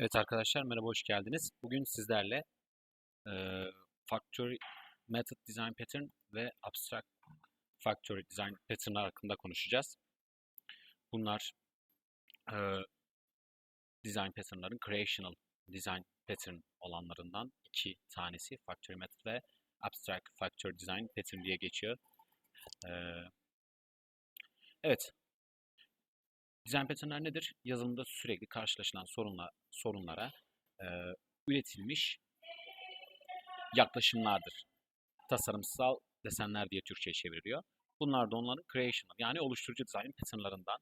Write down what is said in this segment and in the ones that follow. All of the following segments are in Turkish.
Evet arkadaşlar merhaba hoş geldiniz. Bugün sizlerle eee Factory Method Design Pattern ve Abstract Factory Design Pattern'lar hakkında konuşacağız. Bunlar eee design pattern'ların creational design pattern olanlarından iki tanesi Factory Method ve Abstract Factory Design Pattern diye geçiyor. Eee, evet, Design pattern'lar nedir? Yazılımda sürekli karşılaşılan sorunla, sorunlara e, üretilmiş yaklaşımlardır. Tasarımsal desenler diye Türkçe'ye çevriliyor. Bunlar da onların creational yani oluşturucu dizayn pattern'larından.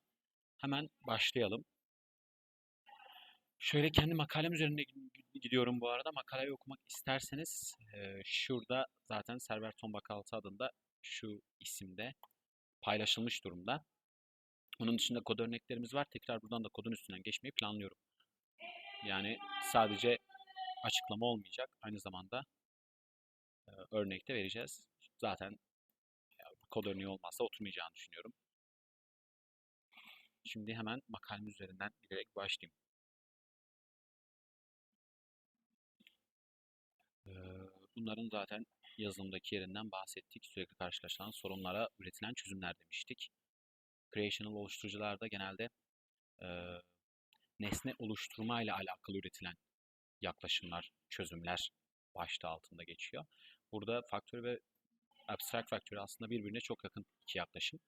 Hemen başlayalım. Şöyle kendi makalem üzerine gidiyorum bu arada. Makaleyi okumak isterseniz e, şurada zaten Server Tombakaltı adında şu isimde paylaşılmış durumda. Onun dışında kod örneklerimiz var. Tekrar buradan da kodun üstünden geçmeyi planlıyorum. Yani sadece açıklama olmayacak. Aynı zamanda e, örnek de vereceğiz. Zaten e, kod örneği olmazsa oturmayacağını düşünüyorum. Şimdi hemen makalemiz üzerinden giderek başlayayım. E, bunların zaten yazılımdaki yerinden bahsettik. Sürekli karşılaşılan sorunlara üretilen çözümler demiştik creational oluşturucularda genelde e, nesne oluşturma ile alakalı üretilen yaklaşımlar, çözümler başta altında geçiyor. Burada faktör ve abstract faktörü aslında birbirine çok yakın iki yaklaşım.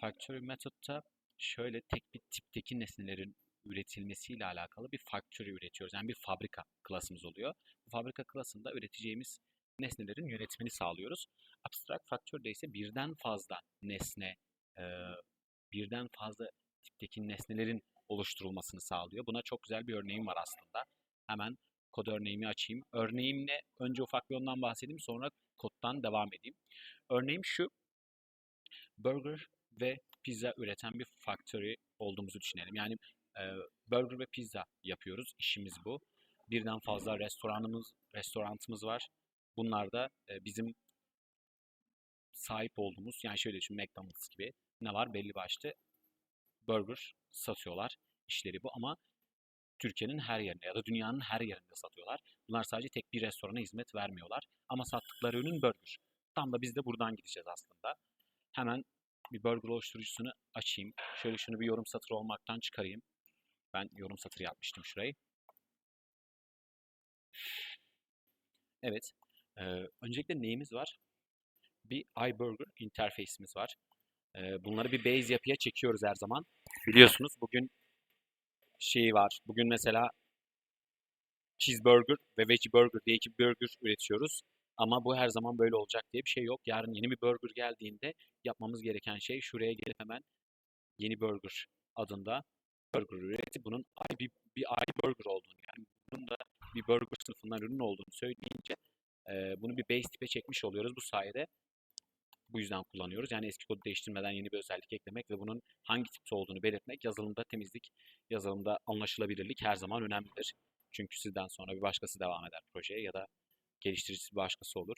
Factory metodda şöyle tek bir tipteki nesnelerin üretilmesiyle alakalı bir factory üretiyoruz. Yani bir fabrika klasımız oluyor. Bu fabrika klasında üreteceğimiz nesnelerin yönetimini sağlıyoruz. Abstract faktörde ise birden fazla nesne birden fazla tipteki nesnelerin oluşturulmasını sağlıyor. Buna çok güzel bir örneğim var aslında. Hemen kod örneğimi açayım. Örneğimle önce ufak bir ondan bahsedeyim sonra koddan devam edeyim. Örneğim şu. Burger ve pizza üreten bir factory olduğumuzu düşünelim. Yani e, burger ve pizza yapıyoruz. İşimiz bu. Birden fazla restoranımız, restorantımız var. Bunlar da e, bizim sahip olduğumuz yani şöyle düşün McDonald's gibi ne var belli başlı burger satıyorlar. İşleri bu ama Türkiye'nin her yerinde ya da dünyanın her yerinde satıyorlar. Bunlar sadece tek bir restorana hizmet vermiyorlar. Ama sattıkları ürün burger. Tam da biz de buradan gideceğiz aslında. Hemen bir burger oluşturucusunu açayım. Şöyle şunu bir yorum satırı olmaktan çıkarayım. Ben yorum satırı yapmıştım şurayı. Evet. Ee, öncelikle neyimiz var? Bir iBurger interface'imiz var. Bunları bir base yapıya çekiyoruz her zaman. Biliyorsunuz bugün şey var. Bugün mesela cheeseburger ve veggie burger diye iki burger üretiyoruz. Ama bu her zaman böyle olacak diye bir şey yok. Yarın yeni bir burger geldiğinde yapmamız gereken şey şuraya gelip hemen yeni burger adında burger üretip bunun bir, bir burger olduğunu yani bunun da bir burger sınıfından ürün olduğunu söyleyince e, bunu bir base tipe çekmiş oluyoruz. Bu sayede bu yüzden kullanıyoruz. Yani eski kodu değiştirmeden yeni bir özellik eklemek ve bunun hangi tipte olduğunu belirtmek yazılımda temizlik, yazılımda anlaşılabilirlik her zaman önemlidir. Çünkü sizden sonra bir başkası devam eder projeye ya da geliştiricisi bir başkası olur.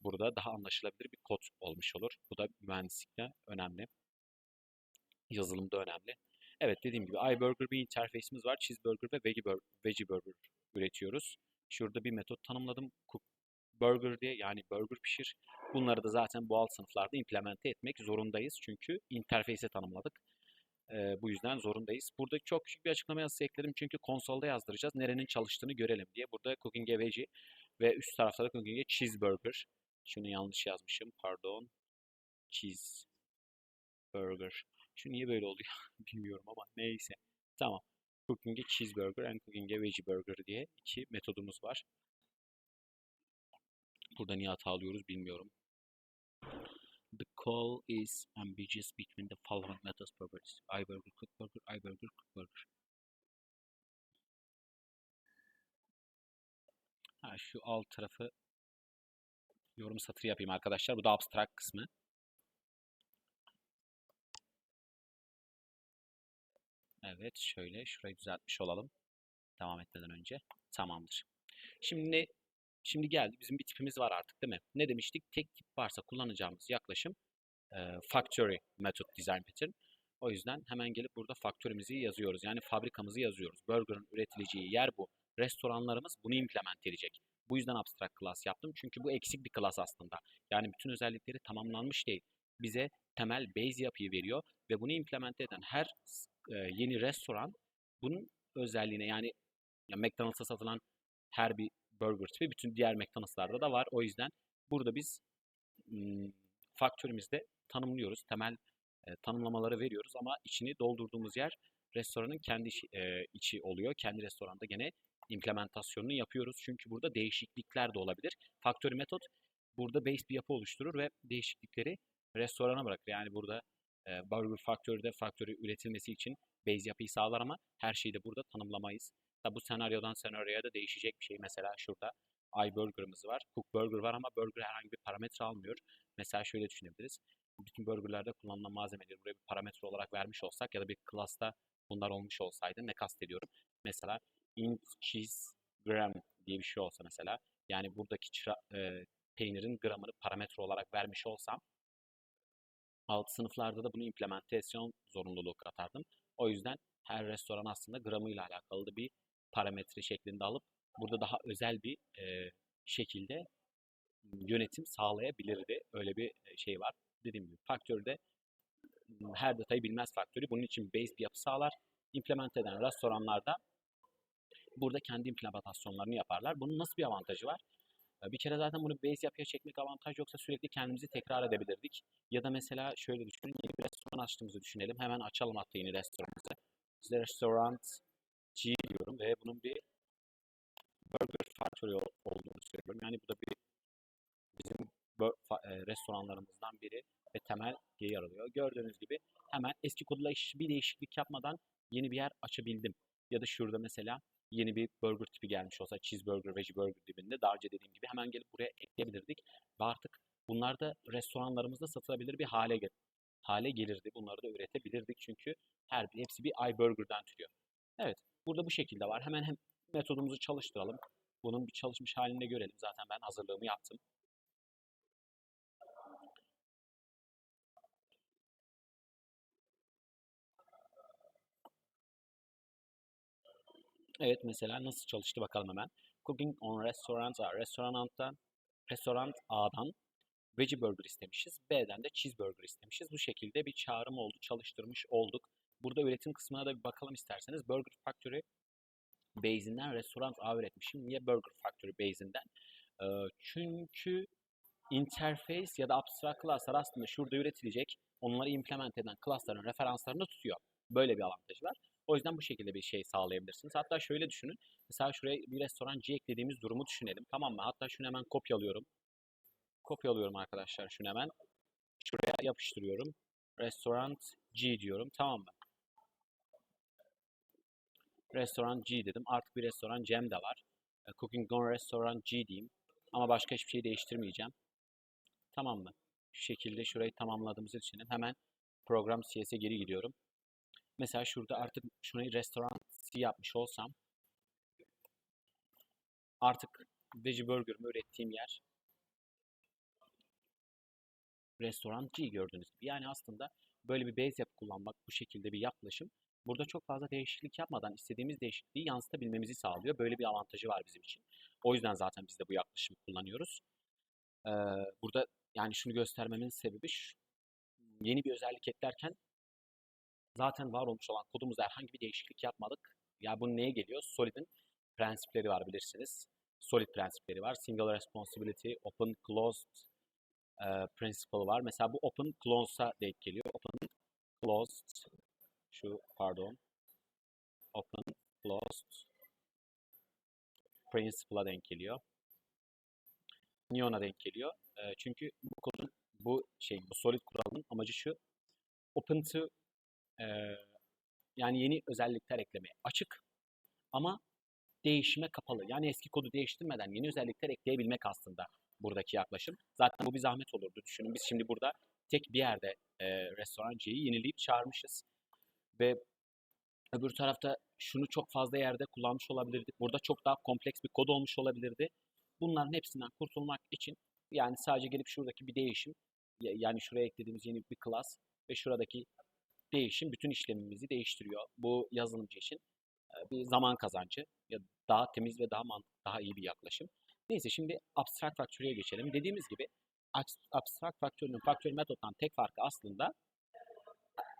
Burada daha anlaşılabilir bir kod olmuş olur. Bu da mühendislikte önemli. Yazılımda önemli. Evet dediğim gibi iBurger bir interface'imiz var. Cheeseburger ve veggie burger, veggie burger üretiyoruz. Şurada bir metot tanımladım. Burger diye yani burger pişir. Bunları da zaten bu alt sınıflarda implemente etmek zorundayız. Çünkü interface'e tanımladık. E, bu yüzden zorundayız. Burada çok küçük bir açıklama yazısı ekledim. Çünkü konsolda yazdıracağız. Nerenin çalıştığını görelim diye. Burada cooking a veggie ve üst tarafta da cooking a cheeseburger. Şunu yanlış yazmışım. Pardon. Cheeseburger. Şu niye böyle oluyor bilmiyorum ama neyse. Tamam. Cooking a cheeseburger and cooking a veggie burger diye iki metodumuz var. Burada niye hata alıyoruz bilmiyorum. The call is ambiguous between the following methods properties. iBurger, cookburger, iBurger, cookburger. Ha, şu alt tarafı yorum satırı yapayım arkadaşlar. Bu da abstract kısmı. Evet şöyle şurayı düzeltmiş olalım. Devam etmeden önce. Tamamdır. Şimdi Şimdi geldi bizim bir tipimiz var artık değil mi? Ne demiştik? Tek tip varsa kullanacağımız yaklaşım e, factory method design pattern. O yüzden hemen gelip burada faktörümüzü yazıyoruz. Yani fabrikamızı yazıyoruz. Burger'ın üretileceği yer bu. Restoranlarımız bunu implement edecek. Bu yüzden abstract class yaptım. Çünkü bu eksik bir class aslında. Yani bütün özellikleri tamamlanmış değil. Bize temel base yapıyı veriyor ve bunu implement eden her e, yeni restoran bunun özelliğine yani ya McDonald's'a satılan her bir burger tipi bütün diğer McDonald's'larda da var. O yüzden burada biz m, faktörümüzde tanımlıyoruz. Temel e, tanımlamaları veriyoruz ama içini doldurduğumuz yer restoranın kendi e, içi oluyor. Kendi restoranda gene implementasyonunu yapıyoruz. Çünkü burada değişiklikler de olabilir. Factory metot burada base bir yapı oluşturur ve değişiklikleri restorana bırakır. Yani burada e, Burger Factory'de factory üretilmesi için base yapıyı sağlar ama her şeyi de burada tanımlamayız. Tabi bu senaryodan senaryoya da değişecek bir şey. Mesela şurada iBurger'ımız var. Cook Burger var ama burger herhangi bir parametre almıyor. Mesela şöyle düşünebiliriz. Bütün burgerlerde kullanılan malzemeleri buraya bir parametre olarak vermiş olsak ya da bir class'ta bunlar olmuş olsaydı ne kastediyorum? Mesela int cheese gram diye bir şey olsa mesela yani buradaki çıra, e, peynirin gramını parametre olarak vermiş olsam alt sınıflarda da bunu implementasyon zorunluluğu katardım. O yüzden her restoran aslında gramıyla alakalı da bir parametre şeklinde alıp burada daha özel bir e, şekilde yönetim sağlayabilirdi. Öyle bir şey var. Dediğim gibi faktörde her detayı bilmez faktörü. Bunun için base bir yapı sağlar. Implement eden restoranlarda burada kendi implementasyonlarını yaparlar. Bunun nasıl bir avantajı var? Bir kere zaten bunu base yapıya çekmek avantaj yoksa sürekli kendimizi tekrar edebilirdik. Ya da mesela şöyle düşünün, yeni bir restoran açtığımızı düşünelim. Hemen açalım hatta yeni restoranımızı. Size restoran G diyorum ve bunun bir Burger Factory olduğunu söylüyorum. Yani bu da bir bizim restoranlarımızdan biri ve temel yer alıyor. Gördüğünüz gibi hemen eski kodla bir değişiklik yapmadan yeni bir yer açabildim. Ya da şurada mesela yeni bir burger tipi gelmiş olsa cheeseburger, veggie burger dibinde daha önce dediğim gibi hemen gelip buraya ekleyebilirdik. Ve artık bunlar da restoranlarımızda satılabilir bir hale gel hale gelirdi. Bunları da üretebilirdik çünkü her hepsi bir iBurger'dan türüyor. Evet, burada bu şekilde var. Hemen hem metodumuzu çalıştıralım. Bunun bir çalışmış halini görelim. Zaten ben hazırlığımı yaptım. Evet mesela nasıl çalıştı bakalım hemen. Cooking on Restaurant A. Restorandan, restoran A'dan Veggie Burger istemişiz. B'den de Cheeseburger istemişiz. Bu şekilde bir çağrım oldu, çalıştırmış olduk. Burada üretim kısmına da bir bakalım isterseniz. Burger Factory base'inden restoran A üretmişim. Niye Burger Factory base'inden? Ee, çünkü interface ya da abstract class'lar aslında şurada üretilecek, onları implement eden class'ların referanslarını tutuyor. Böyle bir avantajı var. O yüzden bu şekilde bir şey sağlayabilirsiniz. Hatta şöyle düşünün. Mesela şuraya bir restoran G eklediğimiz durumu düşünelim. Tamam mı? Hatta şunu hemen kopyalıyorum. Kopyalıyorum arkadaşlar şunu hemen. Şuraya yapıştırıyorum. Restoran G diyorum. Tamam mı? Restoran G dedim. Artık bir restoran Cem de var. E, Cooking on Restaurant G diyeyim. Ama başka hiçbir şey değiştirmeyeceğim. Tamam mı? Şu şekilde şurayı tamamladığımızı düşünün. Hemen program CS'e geri gidiyorum. Mesela şurada artık şurayı restoran C yapmış olsam artık veggie burger'ımı ürettiğim yer restoran G gördüğünüz gibi. Yani aslında böyle bir base yapı kullanmak, bu şekilde bir yaklaşım burada çok fazla değişiklik yapmadan istediğimiz değişikliği yansıtabilmemizi sağlıyor. Böyle bir avantajı var bizim için. O yüzden zaten biz de bu yaklaşımı kullanıyoruz. Ee, burada yani şunu göstermemin sebebi şu, yeni bir özellik eklerken zaten var olmuş olan kodumuzda herhangi bir değişiklik yapmadık. Ya bu neye geliyor? Solid'in prensipleri var bilirsiniz. Solid prensipleri var. Single responsibility, open closed e, principle var. Mesela bu open closed'a denk geliyor. Open closed şu pardon open closed principle'a denk geliyor. Neon'a denk geliyor. E, çünkü bu kodun bu şey bu solid kuralının amacı şu open to e, yani yeni özellikler eklemeye açık ama değişime kapalı. Yani eski kodu değiştirmeden yeni özellikler ekleyebilmek aslında buradaki yaklaşım. Zaten bu bir zahmet olurdu. Düşünün biz şimdi burada tek bir yerde e, restorancıyı yenileyip çağırmışız. Ve öbür tarafta şunu çok fazla yerde kullanmış olabilirdik. Burada çok daha kompleks bir kod olmuş olabilirdi. Bunların hepsinden kurtulmak için yani sadece gelip şuradaki bir değişim yani şuraya eklediğimiz yeni bir class ve şuradaki değişim bütün işlemimizi değiştiriyor. Bu yazılımcı için bir zaman kazancı ya daha temiz ve daha mantıklı, daha iyi bir yaklaşım. Neyse şimdi abstract factory'e geçelim. Dediğimiz gibi abs- abstract factory'nin factory metottan tek farkı aslında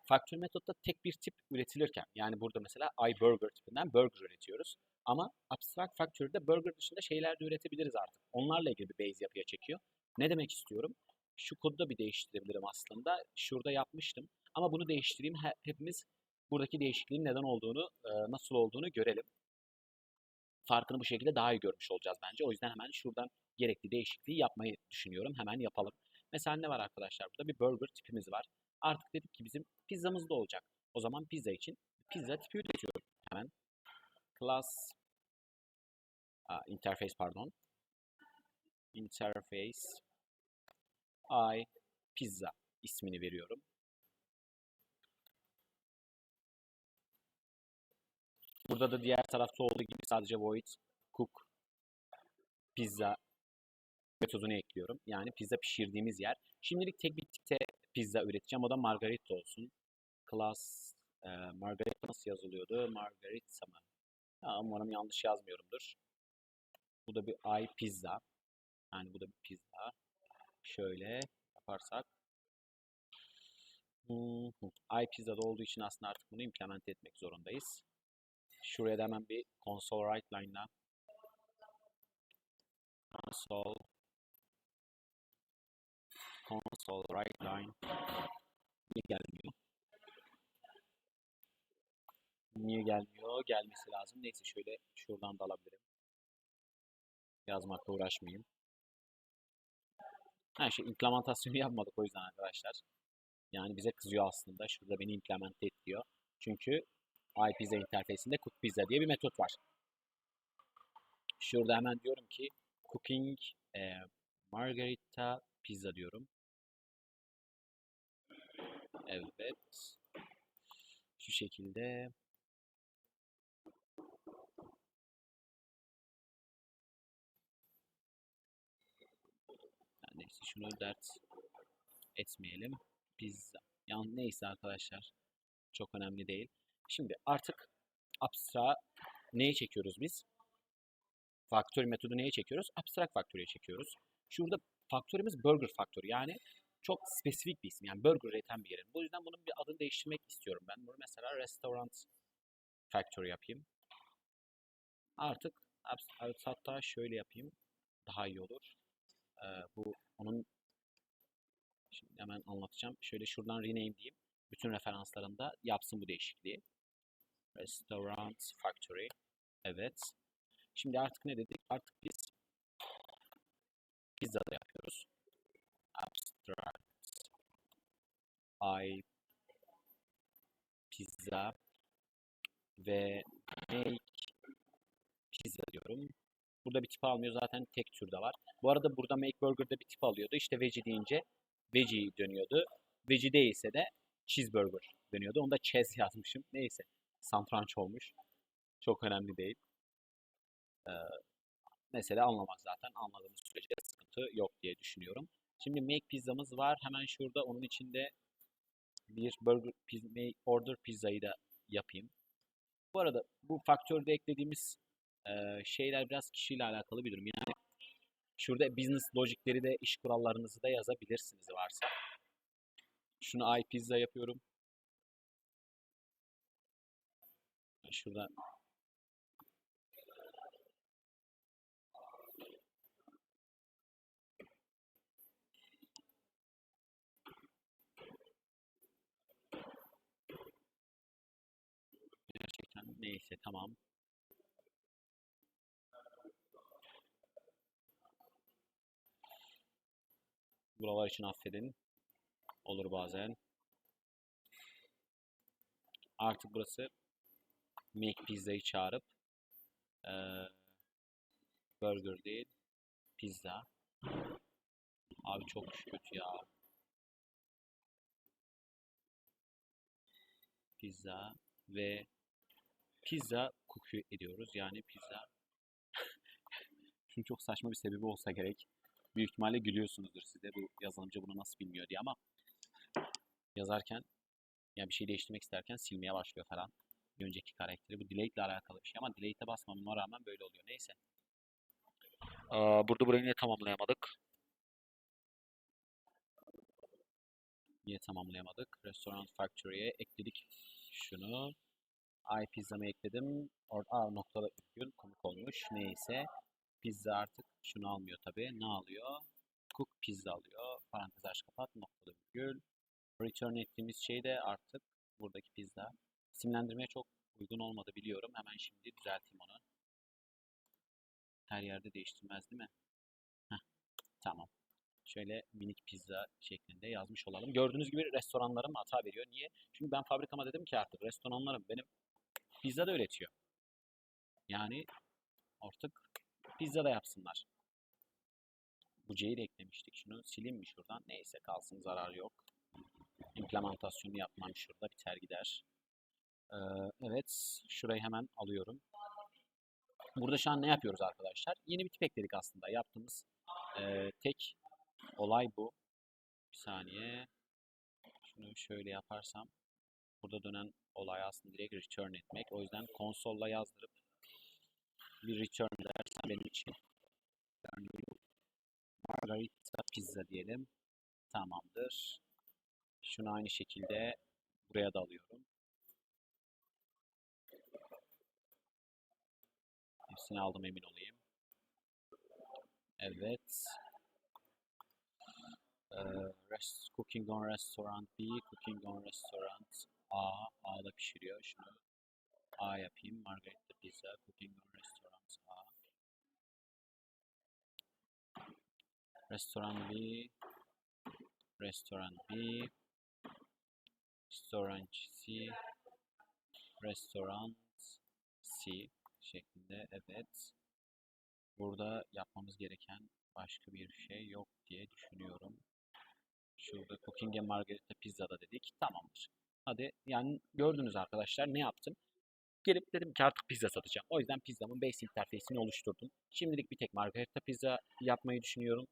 faktör metotta tek bir tip üretilirken yani burada mesela iBurger tipinden burger üretiyoruz. Ama abstract factory'de burger dışında şeyler de üretebiliriz artık. Onlarla ilgili bir base yapıya çekiyor. Ne demek istiyorum? Şu kodu da bir değiştirebilirim aslında. Şurada yapmıştım. Ama bunu değiştireyim. He- hepimiz buradaki değişikliğin neden olduğunu, e, nasıl olduğunu görelim. Farkını bu şekilde daha iyi görmüş olacağız bence. O yüzden hemen şuradan gerekli değişikliği yapmayı düşünüyorum. Hemen yapalım. Mesela ne var arkadaşlar? Burada bir burger tipimiz var. Artık dedik ki bizim pizzamız da olacak. O zaman pizza için pizza tipi üretiyorum. Hemen class Aa, interface pardon. Interface I pizza ismini veriyorum. Burada da diğer tarafta olduğu gibi sadece void cook pizza metodunu ekliyorum. Yani pizza pişirdiğimiz yer. Şimdilik tek bir tipte pizza üreteceğim. O da margarita olsun. Class e, margarita nasıl yazılıyordu? Margarita mı? Ha, umarım yanlış yazmıyorumdur. Bu da bir i pizza. Yani bu da bir pizza. Şöyle yaparsak. Hmm, i pizza'da olduğu için aslında artık bunu implement etmek zorundayız. Şuraya da hemen bir console write line'la console console write line niye gelmiyor? Niye gelmiyor? Gelmesi lazım. Neyse şöyle şuradan da alabilirim. Yazmakla uğraşmayayım. Ha şey implementasyonu yapmadık o yüzden arkadaşlar. Yani bize kızıyor aslında. Şurada beni implement et diyor. Çünkü iPizza interfeysinde cook pizza diye bir metot var. Şurada hemen diyorum ki cooking e, margarita pizza diyorum. Evet. Şu şekilde. Yani neyse şunu dert etmeyelim. Pizza. Yani neyse arkadaşlar. Çok önemli değil. Şimdi artık abstra neye çekiyoruz biz? Factory metodu neye çekiyoruz? Abstract factory'e çekiyoruz. Şurada faktörümüz burger faktörü. Yani çok spesifik bir isim. Yani burger üreten bir yerin. Bu yüzden bunun bir adını değiştirmek istiyorum ben. Bunu mesela restaurant factory yapayım. Artık hatta şöyle yapayım. Daha iyi olur. Ee, bu onun şimdi hemen anlatacağım. Şöyle şuradan rename diyeyim. Bütün referanslarında yapsın bu değişikliği. Restaurant Factory. Evet. Şimdi artık ne dedik? Artık biz pizza da yapıyoruz. Abstract I pizza ve make pizza diyorum. Burada bir tip almıyor zaten tek türde var. Bu arada burada make burger'da bir tip alıyordu. İşte veggie deyince veggie dönüyordu. Veggie değilse de cheeseburger dönüyordu. Onda cheese yazmışım. Neyse. Santranç olmuş. Çok önemli değil. Ee, mesela anlamak zaten. Anladığımız sürece sıkıntı yok diye düşünüyorum. Şimdi make pizzamız var. Hemen şurada onun içinde bir burger pizza, order pizzayı da yapayım. Bu arada bu faktörde eklediğimiz e, şeyler biraz kişiyle alakalı bir durum. Yani şurada business logikleri de iş kurallarınızı da yazabilirsiniz varsa. Şunu iPizza yapıyorum. Şurada gerçekten neyse tamam. Buralar için affedin. Olur bazen. Artık burası Make Pizza'yı çağırıp eee, burger değil pizza. Abi çok kötü ya. Pizza ve pizza cook ediyoruz. Yani pizza Şunun çok saçma bir sebebi olsa gerek. Büyük ihtimalle gülüyorsunuzdur siz de bu yazılımcı bunu nasıl bilmiyor diye ama yazarken Yani bir şey değiştirmek isterken silmeye başlıyor falan. Bir önceki karakteri. Bu delete ile alakalı bir şey ama delete'e basmamama rağmen böyle oluyor. Neyse. Aa, burada burayı niye tamamlayamadık? Niye tamamlayamadık? Restaurant Factory'ye ekledik şunu. Ay pizzamı ekledim. Orada aa, noktada virgül komik olmuş. Neyse. Pizza artık şunu almıyor tabii. Ne alıyor? Cook pizza alıyor. Parantez aç kapat. Noktada virgül. Return ettiğimiz şey de artık buradaki pizza. İsimlendirmeye çok uygun olmadı biliyorum. Hemen şimdi düzelteyim onu. Her yerde değiştirmez değil mi? Heh, tamam. Şöyle minik pizza şeklinde yazmış olalım. Gördüğünüz gibi restoranlarım hata veriyor. Niye? Çünkü ben fabrikama dedim ki artık restoranlarım benim pizza da üretiyor. Yani artık pizza da yapsınlar. Bu C'yi de eklemiştik. Şunu sileyim mi şuradan? Neyse kalsın zarar yok. İmplementasyonu yapmam şurada biter gider. Ee, evet şurayı hemen alıyorum. Burada şu an ne yapıyoruz arkadaşlar? Yeni bir tip ekledik aslında. Yaptığımız e, tek olay bu. Bir saniye. Şunu şöyle yaparsam burada dönen olay aslında direkt return etmek. O yüzden konsolla yazdırıp bir return dersen benim için margarita pizza diyelim. Tamamdır. Şunu aynı şekilde buraya da alıyorum. Hepsini aldım emin olayım. Evet. Ee, rest, cooking on restaurant B, cooking on restaurant A. A'da pişiriyor. Şunu A yapayım. Margarita pizza, cooking on restaurant A. Restaurant B, restaurant B, restaurant C, restaurant C şeklinde evet. Burada yapmamız gereken başka bir şey yok diye düşünüyorum. Şurada Cooking and Margarita Pizza'da dedik. Tamamdır. Hadi yani gördünüz arkadaşlar ne yaptım? Gelip dedim ki artık pizza satacağım. O yüzden pizzamın base interface'ini oluşturdum. Şimdilik bir tek margarita pizza yapmayı düşünüyorum.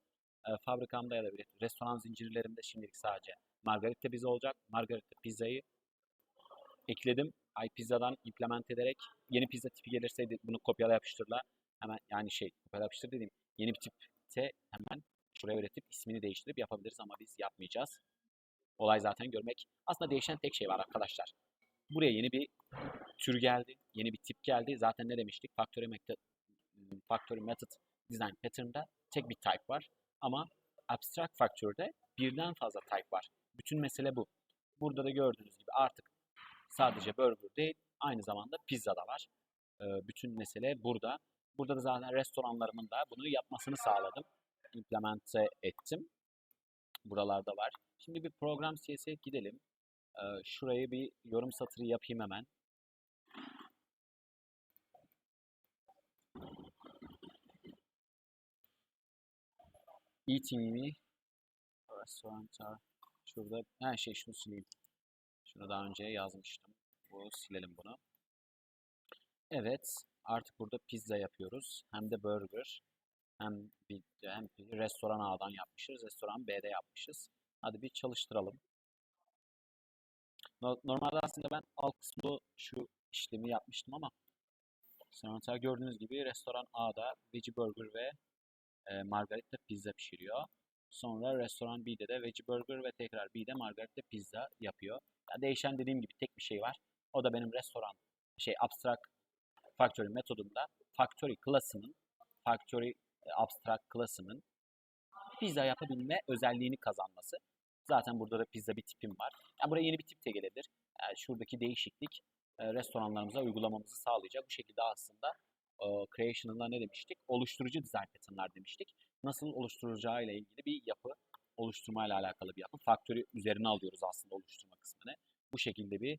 E, fabrikamda ya da bir restoran zincirlerimde şimdilik sadece margarita pizza olacak. Margarita pizzayı ekledim. iPizza'dan implement ederek yeni pizza tipi gelirseydi bunu kopyala yapıştırla hemen yani şey kopyala yapıştır dediğim yeni bir tipte hemen şuraya üretip ismini değiştirip yapabiliriz ama biz yapmayacağız. Olay zaten görmek. Aslında değişen tek şey var arkadaşlar. Buraya yeni bir tür geldi. Yeni bir tip geldi. Zaten ne demiştik? Factory Method, Factory Method Design Pattern'da tek bir type var. Ama Abstract Factory'de birden fazla type var. Bütün mesele bu. Burada da gördüğünüz gibi artık sadece burger değil, aynı zamanda pizza da var. Ee, bütün mesele burada. Burada da zaten restoranlarımın da bunu yapmasını sağladım. implemente ettim. Buralarda var. Şimdi bir program CS'e gidelim. Ee, şuraya bir yorum satırı yapayım hemen. Eating me. Restaurant. Şurada her şey şunu sileyim. Şunu daha önce yazmıştım. Bu silelim bunu. Evet, artık burada pizza yapıyoruz. Hem de burger. Hem bir hem bir restoran A'dan yapmışız, restoran B'de yapmışız. Hadi bir çalıştıralım. No- Normalde aslında ben alt kısmında şu işlemi yapmıştım ama mesela gördüğünüz gibi restoran A'da veggie burger ve e, margarita pizza pişiriyor. Sonra restoran B'de de veggie burger ve tekrar B'de margarita pizza yapıyor. Ya değişen dediğim gibi tek bir şey var. O da benim restoran şey abstract factory metodunda factory klasının factory e, abstract klasının pizza yapabilme özelliğini kazanması. Zaten burada da pizza bir tipim var. Yani buraya yeni bir tip de gelebilir. Yani şuradaki değişiklik e, restoranlarımıza uygulamamızı sağlayacak. Bu şekilde aslında e, creation'ında ne demiştik? Oluşturucu design pattern'lar demiştik. Nasıl oluşturacağı ile ilgili bir yapı oluşturmayla alakalı bir yapı. Factory üzerine alıyoruz aslında oluşturma kısmını. Bu şekilde bir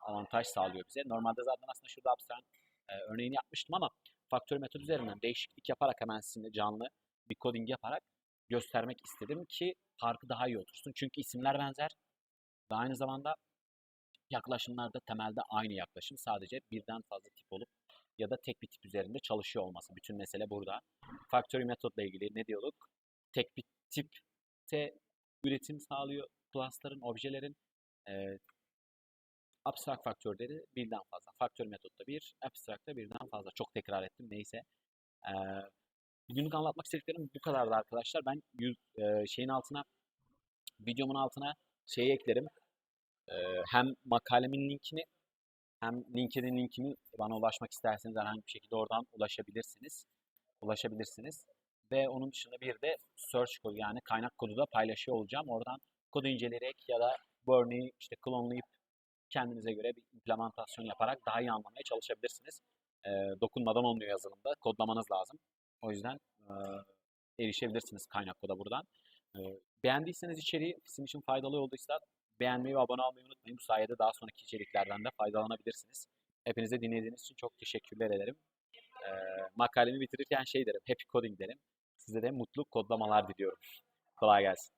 avantaj sağlıyor bize. Normalde zaten aslında şurada abstract örneğini yapmıştım ama faktör metod üzerinden değişiklik yaparak hemen sizinle canlı bir coding yaparak göstermek istedim ki farkı daha iyi otursun. Çünkü isimler benzer ve aynı zamanda yaklaşımlar da temelde aynı yaklaşım. Sadece birden fazla tip olup ya da tek bir tip üzerinde çalışıyor olması. Bütün mesele burada. Factory metodla ilgili ne diyorduk? Tek bir tipte üretim sağlıyor class'ların, objelerin. Ee, abstract faktörleri birden fazla. Faktör metotta bir, abstract'ta birden fazla. Çok tekrar ettim neyse. Ee, bugünlük anlatmak istediklerim bu kadardı arkadaşlar. Ben yüz, e, şeyin altına, videomun altına şeyi eklerim. Ee, hem makalemin linkini hem LinkedIn linkini bana ulaşmak isterseniz herhangi bir şekilde oradan ulaşabilirsiniz. Ulaşabilirsiniz. Ve onun dışında bir de search kodu yani kaynak kodu da paylaşıyor olacağım. Oradan kodu inceleyerek ya da bu örneği işte klonlayıp kendinize göre bir implementasyon yaparak daha iyi anlamaya çalışabilirsiniz. Ee, dokunmadan olmuyor yazılımda. Kodlamanız lazım. O yüzden e, erişebilirsiniz kaynak koda buradan. E, beğendiyseniz içeriği sizin için faydalı olduysa beğenmeyi ve abone olmayı unutmayın. Bu sayede daha sonraki içeriklerden de faydalanabilirsiniz. Hepinize dinlediğiniz için çok teşekkürler ederim. E, makalemi bitirirken şey derim, happy coding derim. Size de mutlu kodlamalar diliyorum. Kolay gelsin.